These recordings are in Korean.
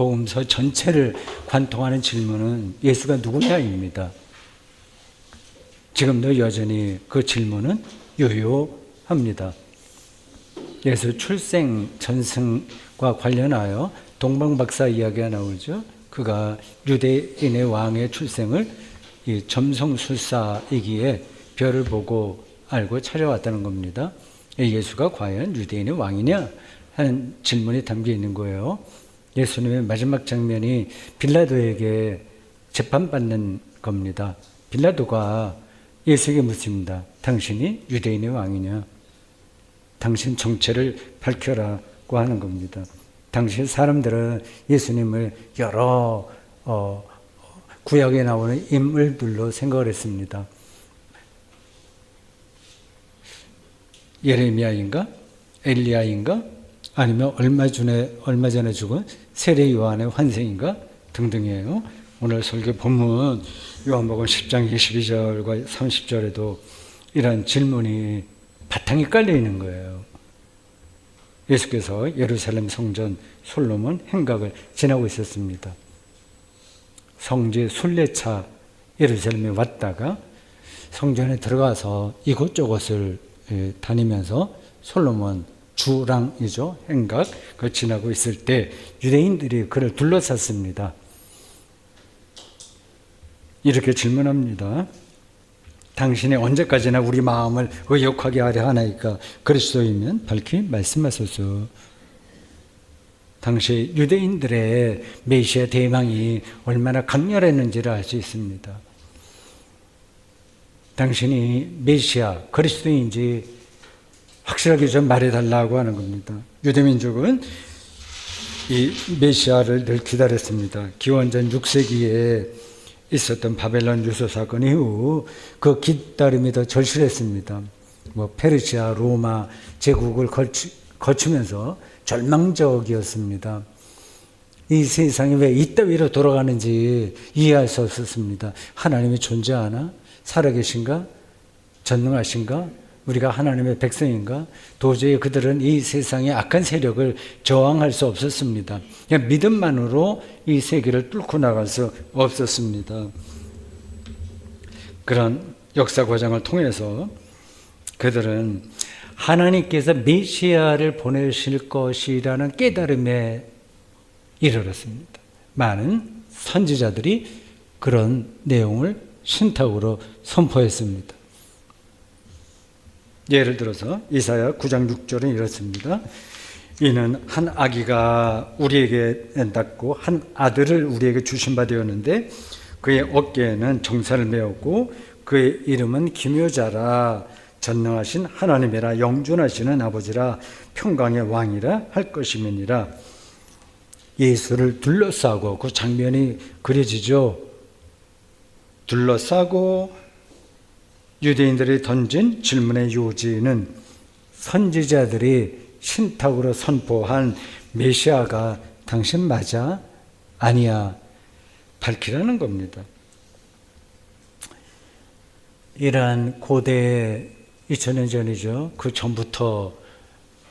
복음서 전체를 관통하는 질문은 예수가 누구냐입니다. 지금도 여전히 그 질문은 유효합니다. 예수 출생 전승과 관련하여 동방박사 이야기가 나오죠. 그가 유대인의 왕의 출생을 이 점성술사이기에 별을 보고 알고 찾아왔다는 겁니다. 예수가 과연 유대인의 왕이냐 하는 질문이 담겨 있는 거예요. 예수님의 마지막 장면이 빌라도에게 재판받는 겁니다. 빌라도가 예수에게 묻습니다. 당신이 유대인의 왕이냐? 당신 정체를 밝혀라고 하는 겁니다. 당시 사람들은 예수님을 여러 어, 구약에 나오는 인물들로 생각을 했습니다. 예레미야인가? 엘리야인가? 아니면 얼마 전에 얼마 전에 죽은 세례 요한의 환생인가? 등등이에요. 오늘 설교 본문 요한복음 10장 22절과 30절에도 이런 질문이 바탕이 깔려 있는 거예요. 예수께서 예루살렘 성전 솔로몬 행각을 지나고 있었습니다. 성지 순례차 예루살렘에 왔다가 성전에 들어가서 이곳저곳을 예, 다니면서 솔로몬 주랑이죠 행각 그 지나고 있을 때 유대인들이 그를 둘러쌌습니다. 이렇게 질문합니다. 당신이 언제까지나 우리 마음을 의욕하게 하려 하나이까 그리스도이면 밝히 말씀하소서. 당시 유대인들의 메시아 대망이 얼마나 강렬했는지를 알 수 있습니다. 당신이 메시아 그리스도인지 확실하게 좀 말해달라고 하는 겁니다. 유대민족은 이 메시아를 늘 기다렸습니다. 기원전 6세기에 있었던 바벨론 유서 사건 이후 그 기다림이 더 절실했습니다. 뭐 페르시아, 로마 제국을 거치, 거치면서 절망적이었습니다. 이 세상이 왜 이따위로 돌아가는지 이해할 수 없었습니다. 하나님이 존재하나? 살아계신가? 전능하신가? 우리가 하나님의 백성인가? 도저히 그들은 이 세상의 악한 세력을 저항할 수 없었습니다. 그냥 믿음만으로 이 세계를 뚫고 나갈 수 없었습니다. 그런 역사 과정을 통해서 그들은 하나님께서 메시아를 보내실 것이라는 깨달음에 이르렀습니다. 많은 선지자들이 그런 내용을 신탁으로 선포했습니다. 예를 들어서 이사야 9장 6절은 이렇습니다. 이는 한 아기가 우리에게 낳고 한 아들을 우리에게 주신 바 되었는데 그의 어깨에는 정사를 메었고 그의 이름은 기묘자라 전능하신 하나님이라 영존하시는 아버지라 평강의 왕이라 할 것임이니라 예수를 둘러싸고 그 장면이 그려지죠. 둘러싸고 유대인들이 던진 질문의 요지는 선지자들이 신탁으로 선포한 메시아가 당신 맞아? 아니야. 밝히라는 겁니다. 이러한 고대 2000년 전이죠. 그 전부터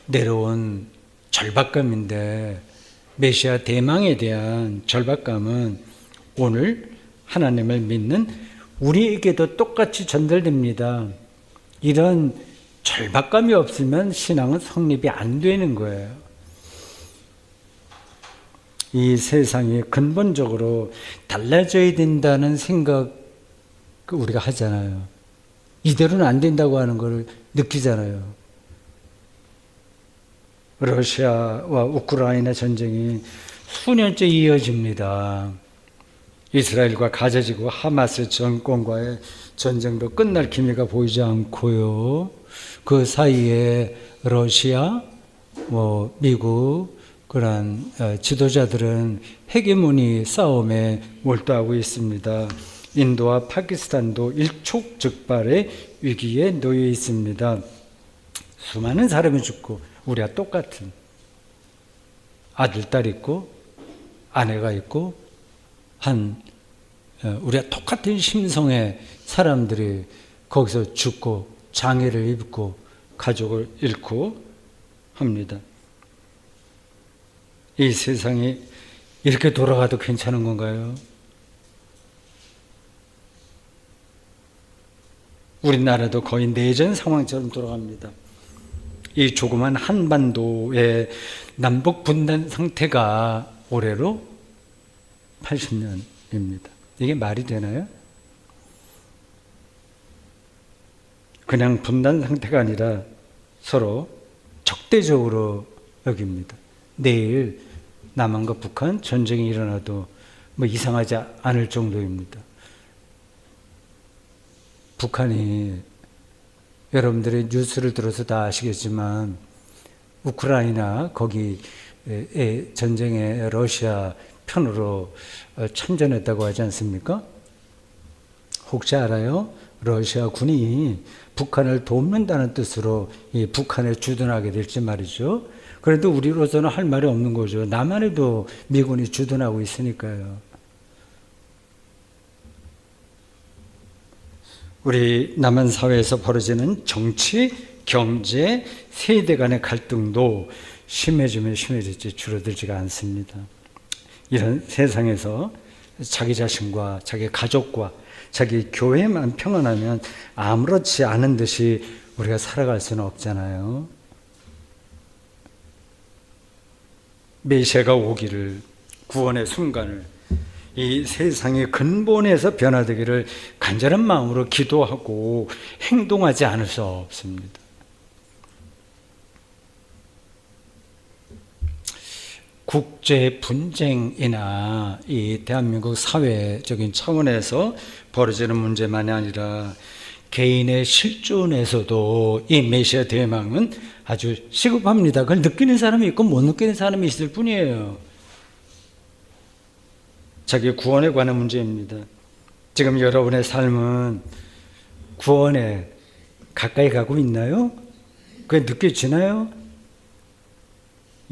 내려온 절박감인데 메시아 대망에 대한 절박감은 오늘 하나님을 믿는 우리에게도 똑같이 전달됩니다. 이런 절박감이 없으면 신앙은 성립이 안 되는 거예요. 이 세상이 근본적으로 달라져야 된다는 생각 우리가 하잖아요. 이대로는 안 된다고 하는 걸 느끼잖아요. 러시아와 우크라이나 전쟁이 수년째 이어집니다. 이스라엘과 가자지구 하마스 정권과의 전쟁도 끝날 기미가 보이지 않고요. 그 사이에 러시아, 뭐 미국 그런 어, 지도자들은 헤게모니 싸움에 몰두하고 있습니다. 인도와 파키스탄도 일촉즉발의 위기에 놓여 있습니다. 수많은 사람이 죽고 우리와 똑같은 아들, 딸 있고 아내가 있고 한 어, 우리가 똑같은 심성의 사람들이 거기서 죽고 장애를 입고 가족을 잃고 합니다. 이 세상이 이렇게 돌아가도 괜찮은 건가요? 우리나라도 거의 내전 상황처럼 돌아갑니다. 이 조그만 한반도의 남북 분단 상태가 올해로 80년입니다. 이게 말이 되나요? 그냥 분단 상태가 아니라 서로 적대적으로 여깁니다. 내일 남한과 북한 전쟁이 일어나도 뭐 이상하지 않을 정도입니다. 북한이 여러분들의 뉴스를 들어서 다 아시겠지만 우크라이나 거기 전쟁에 러시아 편으로 어, 참전했다고 하지 않습니까? 혹시 알아요? 러시아 군이 북한을 돕는다는 뜻으로 이 북한에 주둔하게 될지 말이죠. 그래도 우리로서는 할 말이 없는 거죠. 남한에도 미군이 주둔하고 있으니까요. 우리 남한 사회에서 벌어지는 정치, 경제, 세대 간의 갈등도 심해지면 심해졌지 줄어들지가 않습니다. 이런 세상에서 자기 자신과 자기 가족과 자기 교회만 평안하면 아무렇지 않은 듯이 우리가 살아갈 수는 없잖아요. 메시아가 오기를 구원의 순간을 이 세상의 근본에서 변화되기를 간절한 마음으로 기도하고 행동하지 않을 수 없습니다. 국제 분쟁이나 이 대한민국 사회적인 차원에서 벌어지는 문제만이 아니라 개인의 실존에서도 이 메시아 대망은 아주 시급합니다. 그걸 느끼는 사람이 있고 못 느끼는 사람이 있을 뿐이에요. 자기 구원에 관한 문제입니다. 지금 여러분의 삶은 구원에 가까이 가고 있나요? 그게 느껴지나요?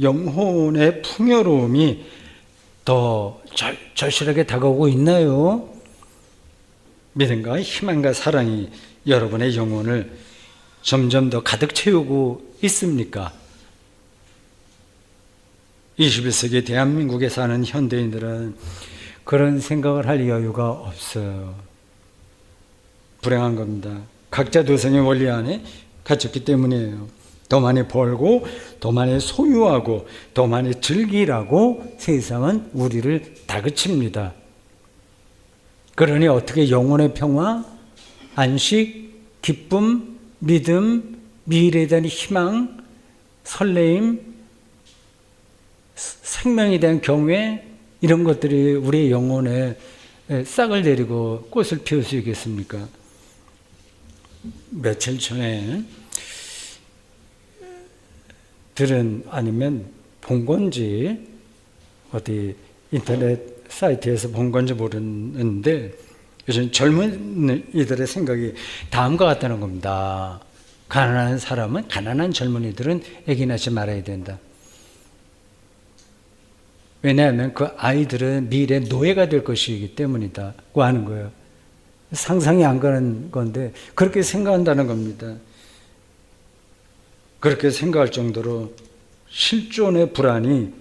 영혼의 풍요로움이 더 절, 절실하게 다가오고 있나요? 믿음과 희망과 사랑이 여러분의 영혼을 점점 더 가득 채우고 있습니까? 21세기 대한민국에 사는 현대인들은 그런 생각을 할 여유가 없어요. 불행한 겁니다. 각자 도생의 원리 안에 갇혔기 때문이에요. 더 많이 벌고, 더 많이 소유하고, 더 많이 즐기라고 세상은 우리를 다그칩니다. 그러니 어떻게 영혼의 평화, 안식, 기쁨, 믿음, 미래에 대한 희망, 설레임, 생명에 대한 경외, 이런 것들이 우리의 영혼에 싹을 내리고 꽃을 피울 수 있겠습니까? 며칠 전에 들은 아니면 본 건지 어디 인터넷 사이트에서 본 건지 모르는데 요즘 젊은 이들의 생각이 다음과 같다는 겁니다. 가난한 사람은 가난한 젊은이들은 애기 낳지 말아야 된다. 왜냐하면 그 아이들은 미래 노예가 될 것이기 때문이다고 하는 거예요. 상상이 안 가는 건데 그렇게 생각한다는 겁니다. 그렇게 생각할 정도로 실존의 불안이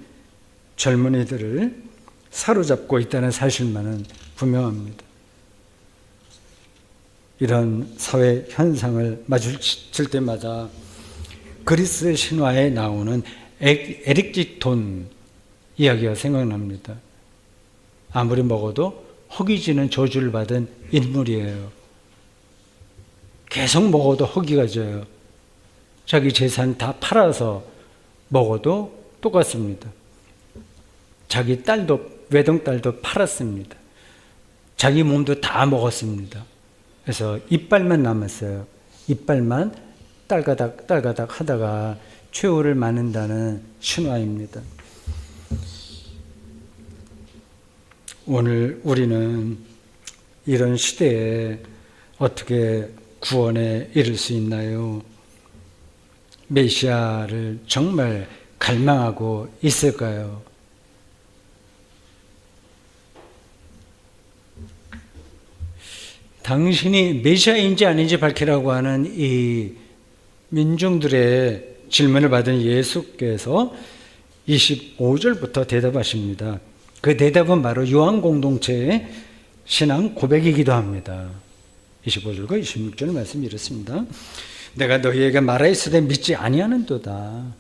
젊은이들을 사로잡고 있다는 사실만은 분명합니다. 이런 사회 현상을 마주칠 때마다 그리스 신화에 나오는 에릭지톤 이야기가 생각납니다. 아무리 먹어도 허기지는 저주를 받은 인물이에요. 계속 먹어도 허기가 져요. 자기 재산 다 팔아서 먹어도 똑같습니다. 자기 딸도, 외동딸도 팔았습니다. 자기 몸도 다 먹었습니다. 그래서 이빨만 남았어요. 이빨만 딸가닥, 딸가닥 하다가 최후를 맞는다는 신화입니다. 오늘 우리는 이런 시대에 어떻게 구원에 이를 수 있나요? 메시아를 정말 갈망하고 있을까요? 당신이 메시아인지 아닌지 밝히라고 하는 이 민중들의 질문을 받은 예수께서 25절부터 대답하십니다. 그 대답은 바로 요한 공동체의 신앙 고백이기도 합니다. 25절과 26절 말씀 이렇습니다. 내가 너희에게 말하였으되 믿지 아니하는도다.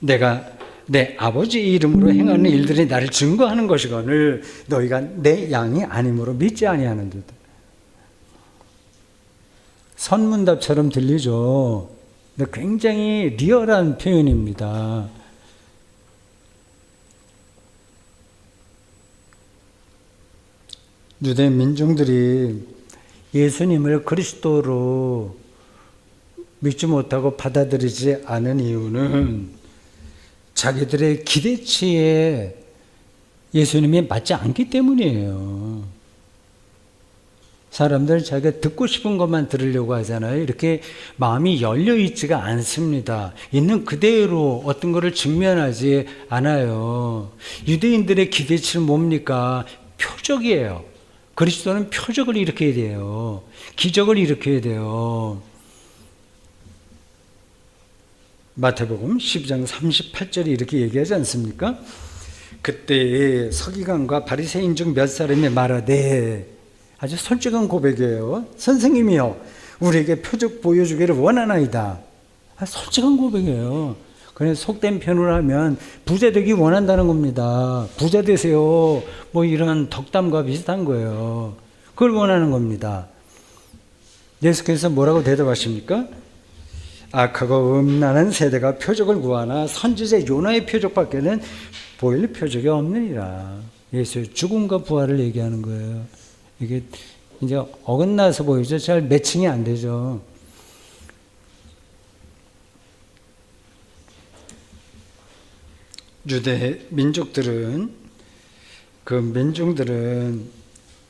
내가 내 아버지 이름으로 행하는 일들이 나를 증거하는 것이거늘 너희가 내 양이 아니므로 믿지 아니하는도다. 선문답처럼 들리죠. 근데 굉장히 리얼한 표현입니다. 유대 민중들이 예수님을 그리스도로 믿지 못하고 받아들이지 않은 이유는 자기들의 기대치에 예수님이 맞지 않기 때문이에요. 사람들 자기가 듣고 싶은 것만 들으려고 하잖아요. 이렇게 마음이 열려 있지가 않습니다. 있는 그대로 어떤 것을 직면하지 않아요. 유대인들의 기대치는 뭡니까? 표적이에요. 그리스도는 표적을 일으켜야 돼요. 기적을 일으켜야 돼요. 마태복음 10장 38절에 이렇게 얘기하지 않습니까? 그때 서기관과 바리새인 중 몇 사람이 말하되 아주 솔직한 고백이에요. 선생님이요, 우리에게 표적 보여주기를 원하나이다. 아, 솔직한 고백이에요. 그냥 속된 표현을 하면 부자 되기 원한다는 겁니다. 부자 되세요. 뭐 이런 덕담과 비슷한 거예요. 그걸 원하는 겁니다. 예수께서 뭐라고 대답하십니까? 악하고 음란한 세대가 표적을 구하나 선지자 요나의 표적밖에는 보일 표적이 없느니라. 예수의 죽음과 부활을 얘기하는 거예요. 이게 이제 어긋나서 보이죠. 잘 매칭이 안 되죠. 유대 민족들은 그 민중들은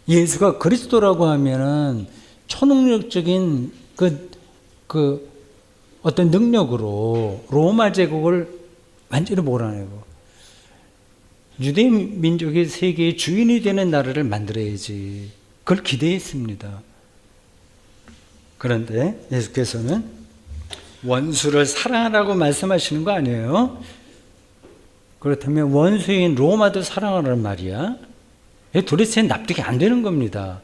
예수가 그리스도라고 하면은 초능력적인 그, 그 어떤 능력으로 로마 제국을 완전히 몰아내고 유대 민족이 세계의 주인이 되는 나라를 만들어야지. 그걸 기대했습니다. 그런데 예수께서는 원수를 사랑하라고 말씀하시는 거 아니에요? 그렇다면 원수인 로마도 사랑하라는 말이야? 도대체 납득이 안 되는 겁니다.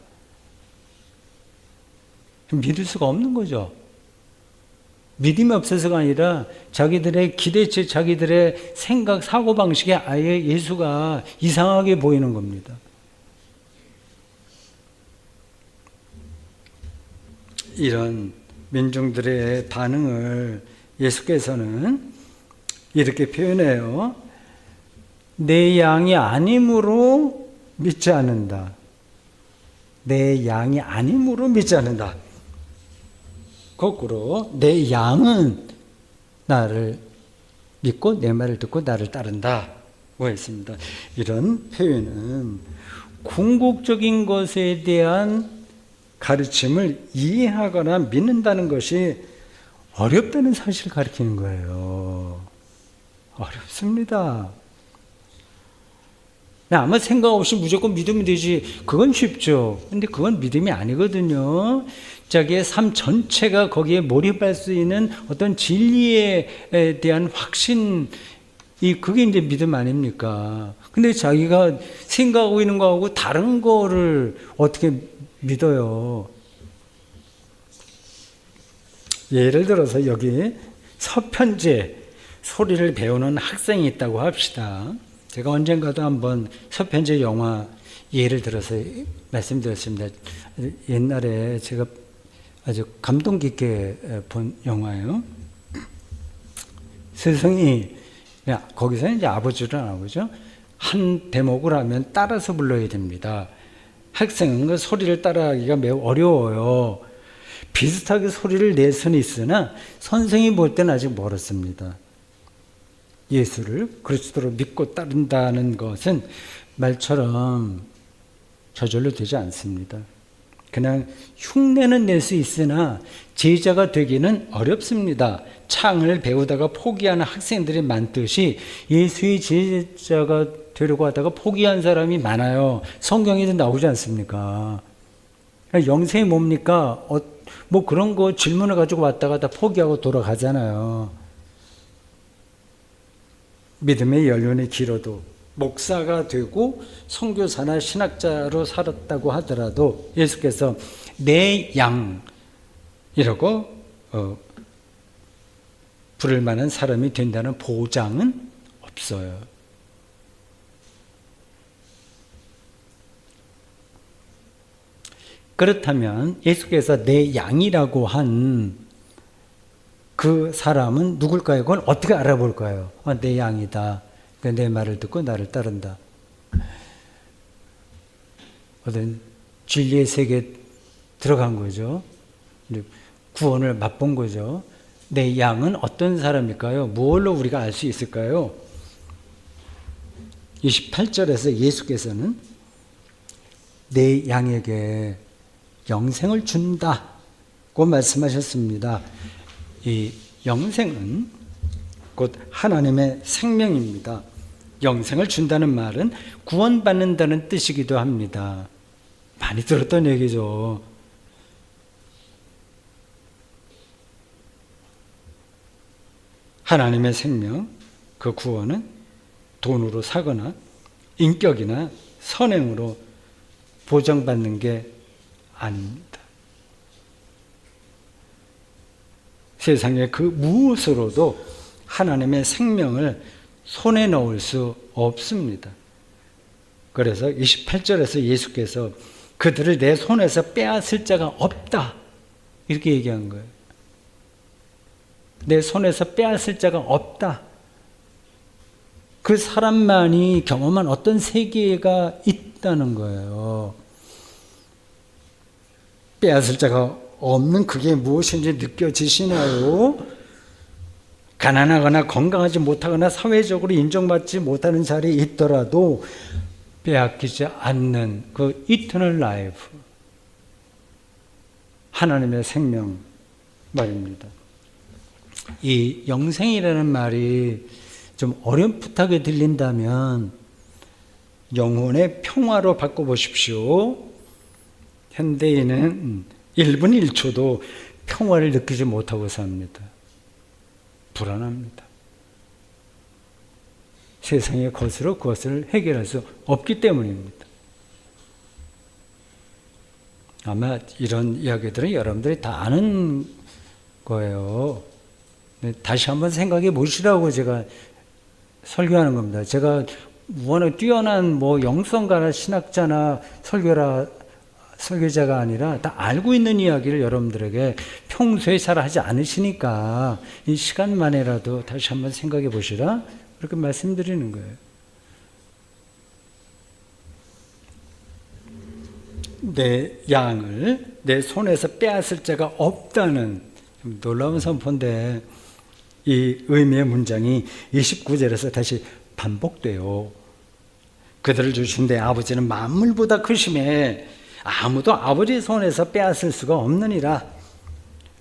믿을 수가 없는 거죠. 믿음이 없어서가 아니라 자기들의 기대치, 자기들의 생각, 사고방식에 아예 예수가 이상하게 보이는 겁니다. 이런 민중들의 반응을 예수께서는 이렇게 표현해요. 내 양이 아님으로 믿지 않는다. 내 양이 아님으로 믿지 않는다. 거꾸로 내 양은 나를 믿고 내 말을 듣고 나를 따른다. 고 했습니다. 이런 표현은 궁극적인 것에 대한 가르침을 이해하거나 믿는다는 것이 어렵다는 사실을 가리키는 거예요. 어렵습니다. 아무 생각 없이 무조건 믿으면 되지. 그건 쉽죠. 근데 그건 믿음이 아니거든요. 자기의 삶 전체가 거기에 몰입할 수 있는 어떤 진리에 대한 확신, 이, 그게 이제 믿음 아닙니까? 근데 자기가 생각하고 있는 거하고 다른 거를 어떻게 믿어요? 예를 들어서 여기 서편제 소리를 배우는 학생이 있다고 합시다. 제가 언젠가도 한번 서편제 영화 예를 들어서 말씀드렸습니다. 옛날에 제가 아주 감동 깊게 본 영화예요. 스승이 거기서 이제 아버지를 나오죠. 한 대목을 하면 따라서 불러야 됩니다. 학생은 그 소리를 따라하기가 매우 어려워요. 비슷하게 소리를 낼 수는 있으나 선생이 볼 때는 아직 멀었습니다. 예수를 그리스도로 믿고 따른다는 것은 말처럼 저절로 되지 않습니다. 그냥 흉내는 낼 수 있으나 제자가 되기는 어렵습니다. 창을 배우다가 포기하는 학생들이 많듯이 예수의 제자가 되려고 하다가 포기한 사람이 많아요. 성경에도 나오지 않습니까? 영생이 뭡니까? 어, 뭐 그런 거 질문을 가지고 왔다가 다 포기하고 돌아가잖아요. 믿음의 연륜이 길어도 목사가 되고 선교사나 신학자로 살았다고 하더라도 예수께서 내 양 이라고 어, 부를 만한 사람이 된다는 보장은 없어요. 그렇다면 예수께서 내 양이라고 한 그 사람은 누굴까요? 그건 어떻게 알아볼까요? 아, 내 양이다. 그러니까 내 말을 듣고 나를 따른다. 어떤 진리의 세계에 들어간 거죠. 구원을 맛본 거죠. 내 양은 어떤 사람일까요? 무엇로 우리가 알 수 있을까요? 28절에서 예수께서는 내 양에게 영생을 준다고 말씀하셨습니다. 이 영생은 곧 하나님의 생명입니다. 영생을 준다는 말은 구원받는다는 뜻이기도 합니다. 많이 들었던 얘기죠. 하나님의 생명, 그 구원은 돈으로 사거나 인격이나 선행으로 보장받는 게 아닙니다. 세상의 그 무엇으로도 하나님의 생명을 손에 넣을 수 없습니다. 그래서 28절에서 예수께서 그들을 내 손에서 빼앗을 자가 없다. 이렇게 얘기한 거예요. 내 손에서 빼앗을 자가 없다. 그 사람만이 경험한 어떤 세계가 있다는 거예요. 빼앗을 자가 없는 그게 무엇인지 느껴지시나요? 가난하거나 건강하지 못하거나 사회적으로 인정받지 못하는 자리에 있더라도 빼앗기지 않는 그 이터널 라이프 하나님의 생명 말입니다. 이 영생이라는 말이 좀 어렴풋하게 들린다면 영혼의 평화로 바꿔보십시오. 현대인은 1분 1초도 평화를 느끼지 못하고 삽니다. 불안합니다. 세상의 것으로 그것을 해결할 수 없기 때문입니다. 아마 이런 이야기들은 여러분들이 다 아는 거예요. 다시 한번 생각해 보시라고 제가 설교하는 겁니다. 제가 워낙 뛰어난 뭐 영성가나 신학자나 설교라 설교자가 아니라 다 알고 있는 이야기를 여러분들에게 평소에 잘 하지 않으시니까 이 시간만에라도 다시 한번 생각해 보시라 그렇게 말씀드리는 거예요. 내 양을 내 손에서 빼앗을 자가 없다는 놀라운 선포인데 이 의미의 문장이 29절에서 다시 반복돼요. 그들을 주신 내 아버지는 만물보다 크심에 아무도 아버지 손에서 빼앗을 수가 없느니라.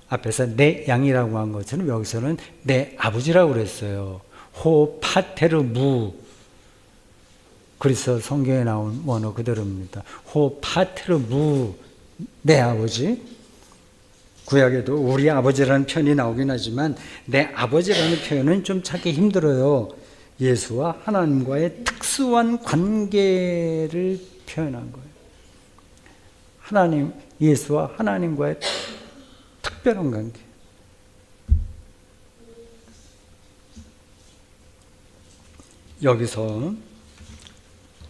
앞에서 내 양이라고 한 것처럼 여기서는 내 아버지라고 그랬어요. 호 파테르 무 그래서 성경에 나온 원어 그대로입니다. 호 파테르 무 내 아버지 구약에도 우리 아버지라는 편이 나오긴 하지만 내 아버지라는 표현은 좀 찾기 힘들어요. 예수와 하나님과의 특수한 관계를 표현한 거예요. 하나님, 예수와 하나님과의 특별한 관계. 여기서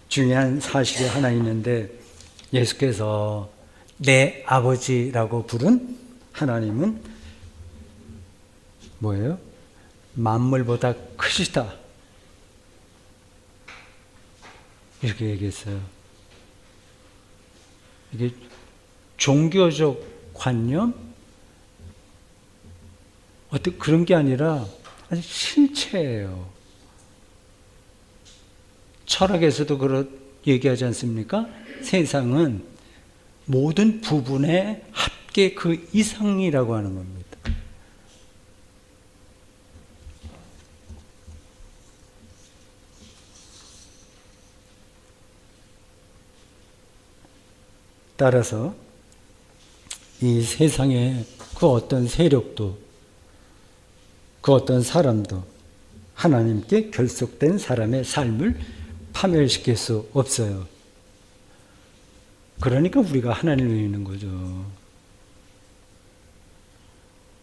중요한 사실이 하나 있는데 예수께서 내 아버지라고 부른 하나님은 뭐예요? 만물보다 크시다. 이렇게 얘기했어요. 이게 종교적 관념? 어떤 그런 게 아니라 아주 실체예요. 철학에서도 그렇 얘기하지 않습니까? 세상은 모든 부분의 합계 그 이상이라고 하는 겁니다. 따라서 이 세상의 그 어떤 세력도 그 어떤 사람도 하나님께 결속된 사람의 삶을 파멸시킬 수 없어요. 그러니까 우리가 하나님을 믿는 거죠.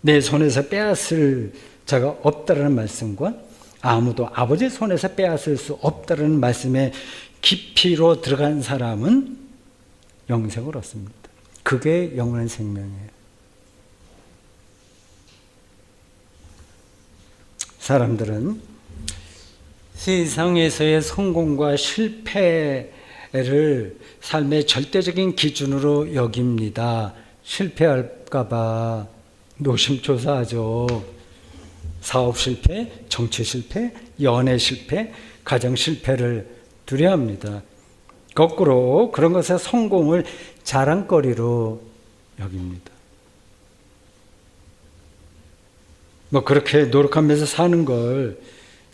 내 손에서 빼앗을 자가 없다라는 말씀과 아무도 아버지 손에서 빼앗을 수 없다라는 말씀에 깊이로 들어간 사람은 영생을 얻습니다. 그게 영원한 생명이에요. 사람들은 세상에서의 성공과 실패를 삶의 절대적인 기준으로 여깁니다. 실패할까봐 노심초사하죠. 사업 실패, 정치 실패, 연애 실패, 가정 실패를 두려워합니다. 거꾸로 그런 것의 성공을 자랑거리로 여깁니다. 뭐 그렇게 노력하면서 사는 걸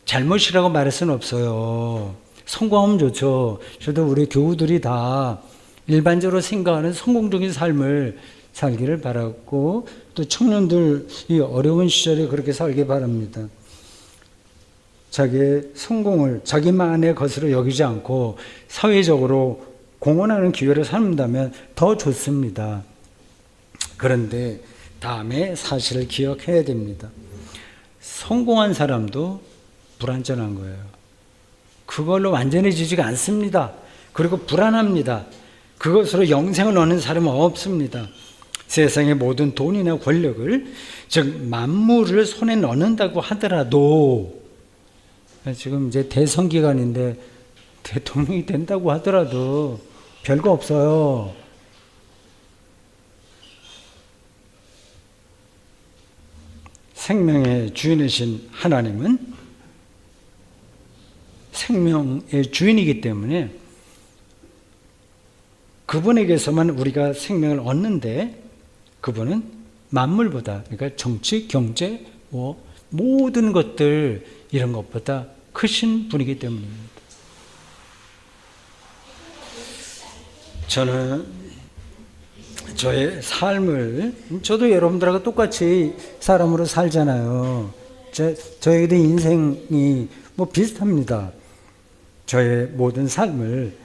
잘못이라고 말할 수는 없어요. 성공하면 좋죠. 저도 우리 교우들이 다 일반적으로 생각하는 성공적인 삶을 살기를 바랐고 또 청년들 이 어려운 시절에 그렇게 살기 바랍니다. 자기의 성공을 자기만의 것으로 여기지 않고 사회적으로 공헌하는 기회를 삼는다면 더 좋습니다. 그런데 다음에 사실을 기억해야 됩니다. 성공한 사람도 불완전한 거예요. 그걸로 완전해지지가 않습니다. 그리고 불안합니다. 그것으로 영생을 얻는 사람은 없습니다. 세상의 모든 돈이나 권력을 즉 만물을 손에 넣는다고 하더라도 지금 이제 대선 기간인데 대통령이 된다고 하더라도 별거 없어요. 생명의 주인이신 하나님은 생명의 주인이기 때문에 그분에게서만 우리가 생명을 얻는데 그분은 만물보다 그러니까 정치, 경제, 뭐 모든 것들 이런 것보다 크신 분이기 때문입니다. 저는 저의 삶을 저도 여러분들하고 똑같이 사람으로 살잖아요. 저, 저에게도 인생이 뭐 비슷합니다. 저의 모든 삶을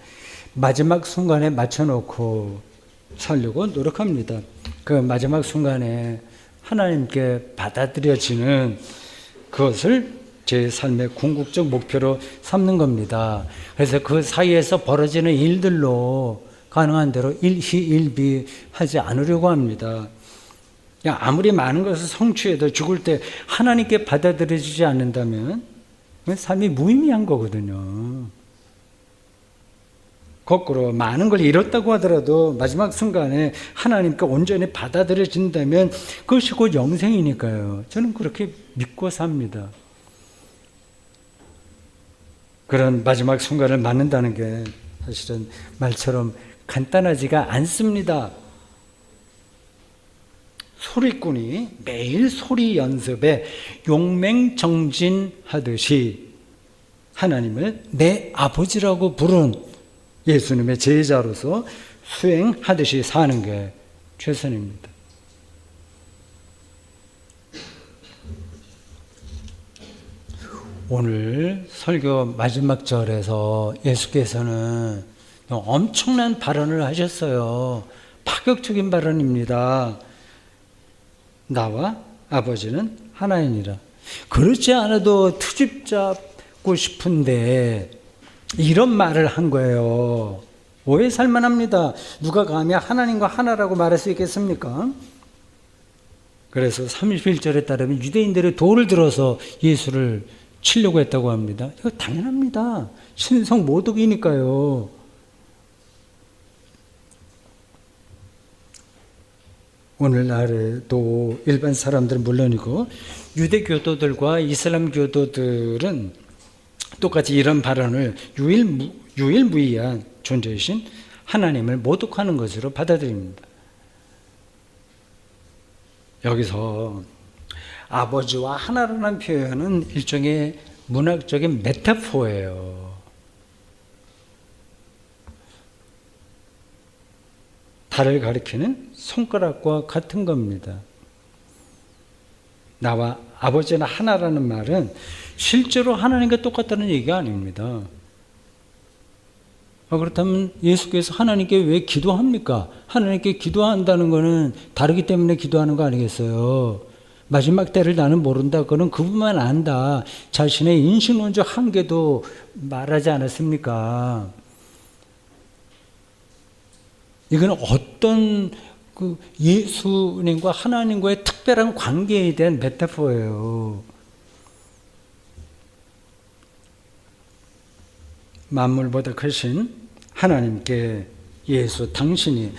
마지막 순간에 맞춰놓고 살려고 노력합니다. 그 마지막 순간에 하나님께 받아들여지는 그것을 제 삶의 궁극적 목표로 삼는 겁니다. 그래서 그 사이에서 벌어지는 일들로 가능한 대로 일희일비 하지 않으려고 합니다. 아무리 많은 것을 성취해도 죽을 때 하나님께 받아들여지지 않는다면 삶이 무의미한 거거든요. 거꾸로 많은 걸 잃었다고 하더라도 마지막 순간에 하나님께 온전히 받아들여진다면 그것이 곧 영생이니까요. 저는 그렇게 믿고 삽니다. 그런 마지막 순간을 맞는다는 게 사실은 말처럼 간단하지가 않습니다. 소리꾼이 매일 소리 연습에 용맹정진하듯이 하나님을 내 아버지라고 부른 예수님의 제자로서 수행하듯이 사는 게 최선입니다. 오늘 설교 마지막 절에서 예수께서는 엄청난 발언을 하셨어요. 파격적인 발언입니다. 나와 아버지는 하나이니라. 그렇지 않아도 트집 잡고 싶은데 이런 말을 한 거예요. 오해 살만합니다. 누가 감히 하나님과 하나라고 말할 수 있겠습니까? 그래서 31절에 따르면 유대인들의 돌을 들어서 예수를 치려고 했다고 합니다. 이거 당연합니다. 신성 모독이니까요. 오늘날에도 일반 사람들은 물론이고 유대 교도들과 이슬람 교도들은 똑같이 이런 발언을 유일, 유일무이한 존재이신 하나님을 모독하는 것으로 받아들입니다. 여기서 아버지와 하나라는 표현은 일종의 문학적인 메타포예요. 달을 가리키는 손가락과 같은 겁니다. 나와 아버지는 하나라는 말은 실제로 하나님과 똑같다는 얘기가 아닙니다. 어, 그렇다면 예수께서 하나님께 왜 기도합니까? 하나님께 기도한다는 것은 다르기 때문에 기도하는 거 아니겠어요? 마지막 때를 나는 모른다. 그는 그분만 안다. 자신의 인신론적 한계도 말하지 않았습니까? 이건 어떤 그 예수님과 하나님과의 특별한 관계에 대한 메타포예요. 만물보다 크신 하나님께 예수 당신이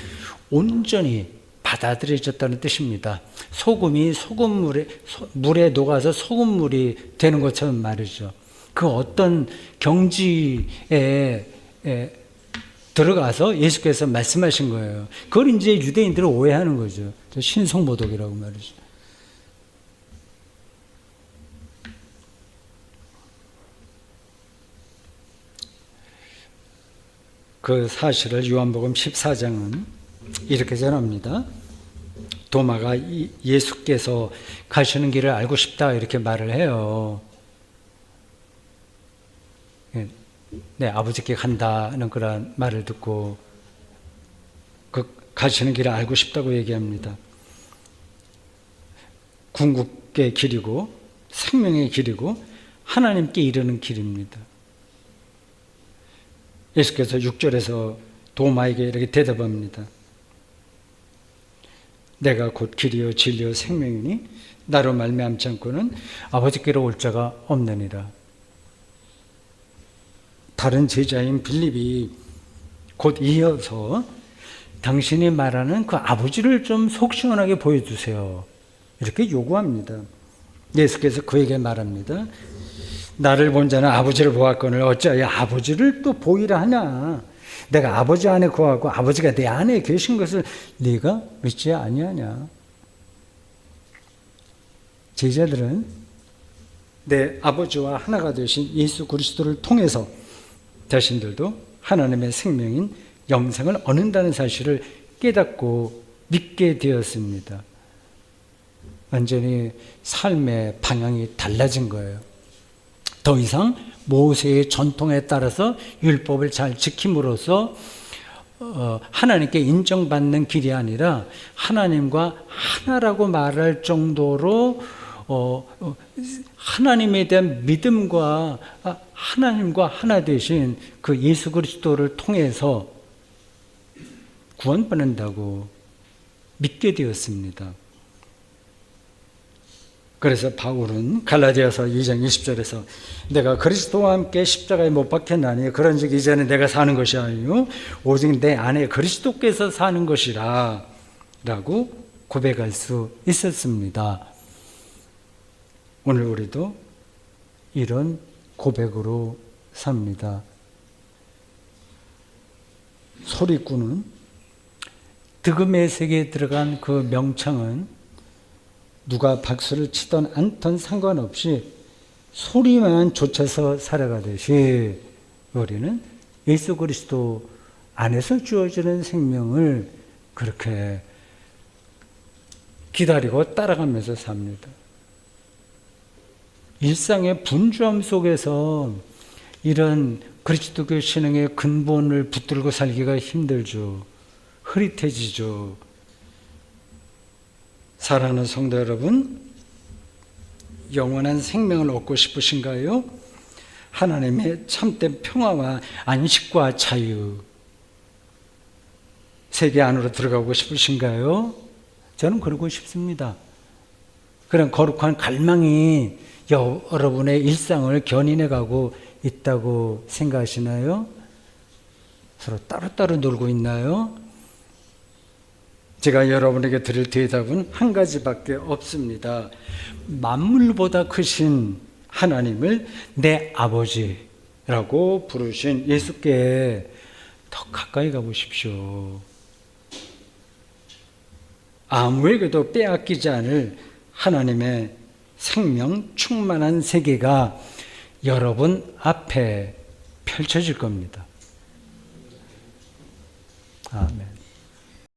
온전히 받아들여졌다는 뜻입니다. 소금이 소금물에 소- 물에 녹아서 소금물이 되는 것처럼 말이죠. 그 어떤 경지에 에, 들어가서 예수께서 말씀하신 거예요. 그걸 이제 유대인들은 오해하는 거죠. 저 신성모독이라고 말이죠. 그 사실을 요한복음 14장은 이렇게 전합니다. 도마가 이- 예수께서 가시는 길을 알고 싶다 이렇게 말을 해요. 예, 네, 아버지께 간다는 그런 말을 듣고 그 가시는 길을 알고 싶다고 얘기합니다. 궁극의 길이고 생명의 길이고 하나님께 이르는 길입니다. 예수께서 6절에서 도마에게 이렇게 대답합니다. 내가 곧 길이요 진리요 생명이니 나로 말미암지 않고는 아버지께로 올 자가 없느니라. 다른 제자인 빌립이 곧 이어서 당신이 말하는 그 아버지를 좀 속 시원하게 보여주세요. 이렇게 요구합니다. 예수께서 그에게 말합니다. 나를 본 자는 아버지를 보았거늘 어찌하여 아버지를 또 보이라 하냐. 내가 아버지 안에 거하고 아버지가 내 안에 계신 것을 네가 믿지 아니하냐. 제자들은 내 아버지와 하나가 되신 예수 그리스도를 통해서 자신들도 하나님의 생명인 영생을 얻는다는 사실을 깨닫고 믿게 되었습니다. 완전히 삶의 방향이 달라진 거예요. 더 이상 모세의 전통에 따라서 율법을 잘 지킴으로써 어, 하나님께 인정받는 길이 아니라 하나님과 하나라고 말할 정도로 어, 어, 하나님에 대한 믿음과 아, 하나님과 하나 되신 그 예수 그리스도를 통해서 구원받는다고 믿게 되었습니다. 그래서 바울은 갈라디아서 2장 20절에서 내가 그리스도와 함께 십자가에 못 박혔나니 그런즉 이제는 내가 사는 것이 아니요 오직 내 안에 그리스도께서 사는 것이라 라고 고백할 수 있었습니다. 오늘 우리도 이런 고백으로 삽니다. 소리꾼은 득음의 세계에 들어간 그 명창은 누가 박수를 치던 않던 상관없이 소리만 쫓아서 살아가듯이 우리는 예수 그리스도 안에서 주어지는 생명을 그렇게 기다리고 따라가면서 삽니다. 일상의 분주함 속에서 이런 그리스도교 신앙의 근본을 붙들고 살기가 힘들죠. 흐릿해지죠. 사랑하는 성도 여러분, 영원한 생명을 얻고 싶으신가요? 하나님의 참된 평화와 안식과 자유, 세계 안으로 들어가고 싶으신가요? 저는 그러고 싶습니다. 그런 거룩한 갈망이 여러분의 일상을 견인해 가고 있다고 생각하시나요? 서로 따로따로 놀고 있나요? 제가 여러분에게 드릴 대답은 한 가지밖에 없습니다. 만물보다 크신 하나님을 내 아버지라고 부르신 예수께 더 가까이 가보십시오. 아무에게도 빼앗기지 않을 하나님의 생명 충만한 세계가 여러분 앞에 펼쳐질 겁니다. 아멘.